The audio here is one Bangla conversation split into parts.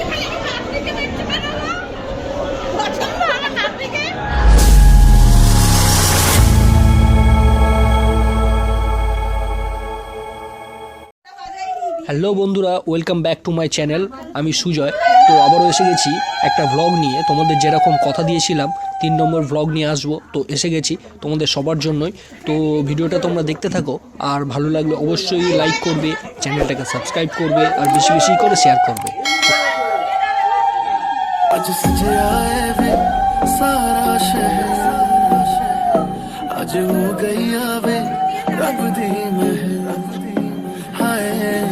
Yeah. হ্যালো বন্ধুরা, welcome back to my channel, আমি সুজয়। তো আবারও এসে গেছি একটা ভ্লগ নিয়ে। তোমাদের যেরকম কথা দিয়েছিলাম, তিন নম্বর ভ্লগ নিয়ে আসব। তো এসে গেছি তোমাদের সবার জন্যই। তো ভিডিওটা তোমরা দেখতে থাকো, আর ভালো লাগলে অবশ্যই লাইক করবে, চ্যানেলটাকে সাবস্ক্রাইব করবে, আর বেশি বেশি করে শেয়ার করবে। আজ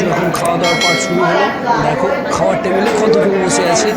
যখন খাওয়া দাওয়ার পাঠ শুরু হলো। দেখো খাওয়ার টেবিলে কতটুকু বসে আছে?